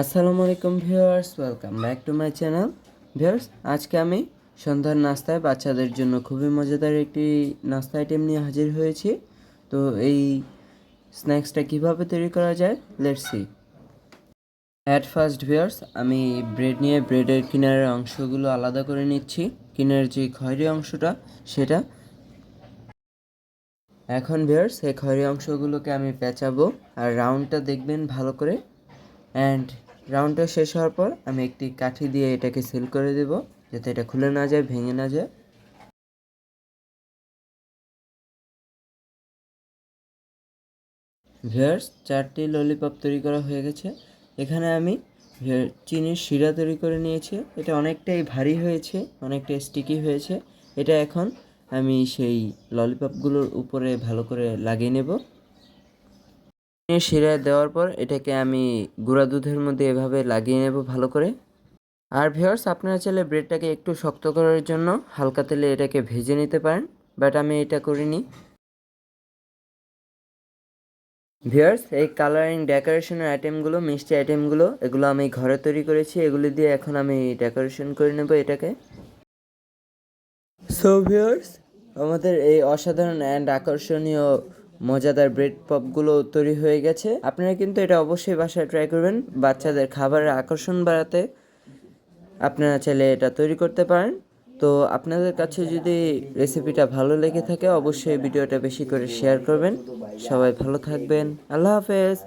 আসসালামু আলাইকুম viewers, welcome back to my channel. Viewers, আজকে আমি সন্ধ্যার নাস্তায় বাচ্চাদের জন্য খুবই মজাদার একটি নাস্তা আইটেম নিয়ে হাজির হয়েছি। তো এই স্ন্যাক্সটা কীভাবে তৈরি করা যায় let's see at first viewers, আমি ব্রেড নিয়ে ব্রেডের কিনারের অংশগুলো আলাদা করে নিচ্ছি। কিনারের যে খয়েরি অংশটা, সেটা। এখন, ভিউয়ার্স, এই খয়েরি অংশগুলোকে আমি পেঁচাবো, আর রাউন্ডটা দেখবেন ভালো করে। অ্যান্ড রাউন্ডটা শেষ হওয়ার পর আমি একটি কাঠি দিয়ে এটাকে সিল করে দেব, যাতে এটা খুলে না যায়, ভেঙে না যায়। ভিয়ার্স চারটি ললিপপ তৈরি করা হয়ে গেছে। এখানে আমি চিনির শিরা তৈরি করে নিয়েছি। এটা অনেকটাই ভারী হয়েছে, অনেকটাই স্টিকি হয়েছে। এটা এখন আমি সেই ললিপপগুলোর উপরে ভালো করে লাগিয়ে নেব। শিরা দেওয়ার পর এটাকে আমি গুঁড়া দুধের মধ্যে এভাবে লাগিয়ে নেব ভালো করে। আর ভিওর্স আপনারা চাইলে ব্রেডটাকে একটু শক্ত করার জন্য হালকা তেলে এটাকে ভেজে নিতে পারেন বাট আমি এটা করিনি। ভিওর্স এই কালারিং ডেকোরেশনের আইটেমগুলো মিষ্টি আইটেমগুলো এগুলো আমি ঘরে তৈরি করেছি, এগুলি দিয়ে এখন আমি ডেকোরেশন করে নেব এটাকে। সো ভিওর্স আমাদের এই অসাধারণ অ্যান্ড আকর্ষণীয় মজাদার ব্রেড পপগুলো তৈরি হয়ে গেছে। আপনারা কিন্তু এটা অবশ্যই বাসায় ট্রাই করবেন। বাচ্চাদের খাবারের আকর্ষণ বাড়াতে আপনারা চাইলে এটা তৈরি করতে পারেন। তো আপনাদের কাছে যদি রেসিপিটা ভালো লেগে থাকে, অবশ্যই ভিডিওটা বেশি করে শেয়ার করবেন। সবাই ভালো থাকবেন। আল্লাহ হাফেজ।